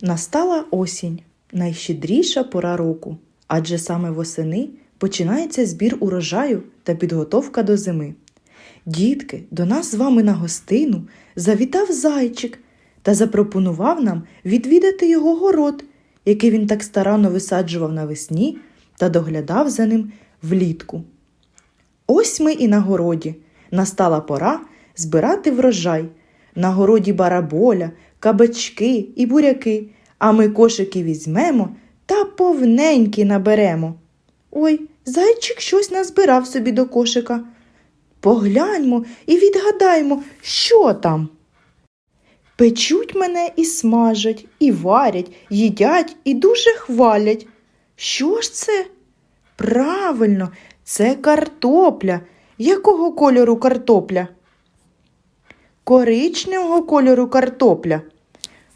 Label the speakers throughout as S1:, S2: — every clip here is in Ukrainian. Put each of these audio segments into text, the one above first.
S1: Настала осінь, найщедріша пора року, адже саме восени починається збір урожаю та підготовка до зими. Дітки, до нас з вами на гостину завітав зайчик та запропонував нам відвідати його город, який він так старанно висаджував навесні та доглядав за ним влітку. Ось ми і на городі. Настала пора збирати врожай. На городі бараболя, кабачки і буряки, а ми кошики візьмемо та повненькі наберемо. Ой, зайчик щось назбирав собі до кошика. Погляньмо і відгадаймо, що там. Печуть мене і смажать, і варять, їдять і дуже хвалять. Що ж це? Правильно, це картопля. Якого кольору картопля? Коричневого кольору картопля.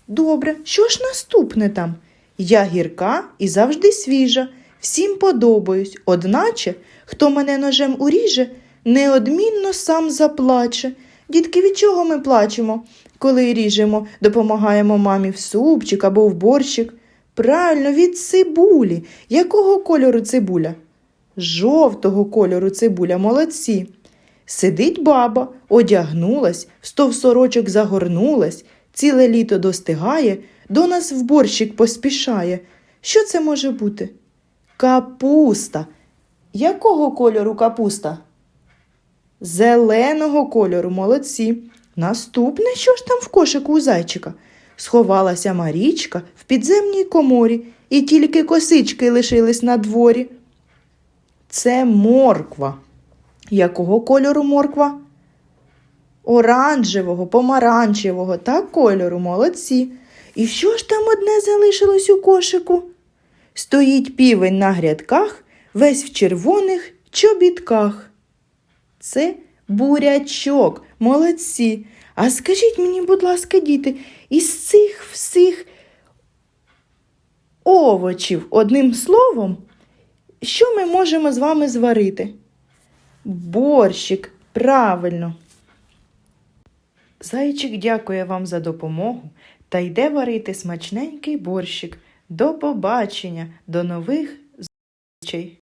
S1: Добре, що ж наступне там? Я гірка і завжди свіжа, всім подобаюсь, одначе, хто мене ножем уріже, неодмінно сам заплаче. Дітки, від чого ми плачемо? Коли ріжемо, допомагаємо мамі в супчик або в борщик. Правильно, від цибулі. Якого кольору цибуля? Жовтого кольору цибуля, молодці. Сидить баба, одягнулась, в стов сорочок загорнулась, ціле літо достигає, до нас в борщик поспішає. Що це може бути? Капуста. Якого кольору капуста? Зеленого кольору, молодці. Наступне, що ж там в кошику у зайчика? Сховалася Марічка в підземній коморі, і тільки косички лишились на дворі. Це морква. Якого кольору морква? Оранжевого, помаранчевого та кольору, молодці. І що ж там одне залишилось у кошику? Стоїть півень на грядках, весь в червоних чобітках. Це бурячок, молодці. А скажіть мені, будь ласка, діти, із цих всіх овочів, одним словом, що ми можемо з вами зварити? Борщик, правильно. Зайчик дякує вам за допомогу та йде варити смачненький борщик. До побачення, до нових зустрічей.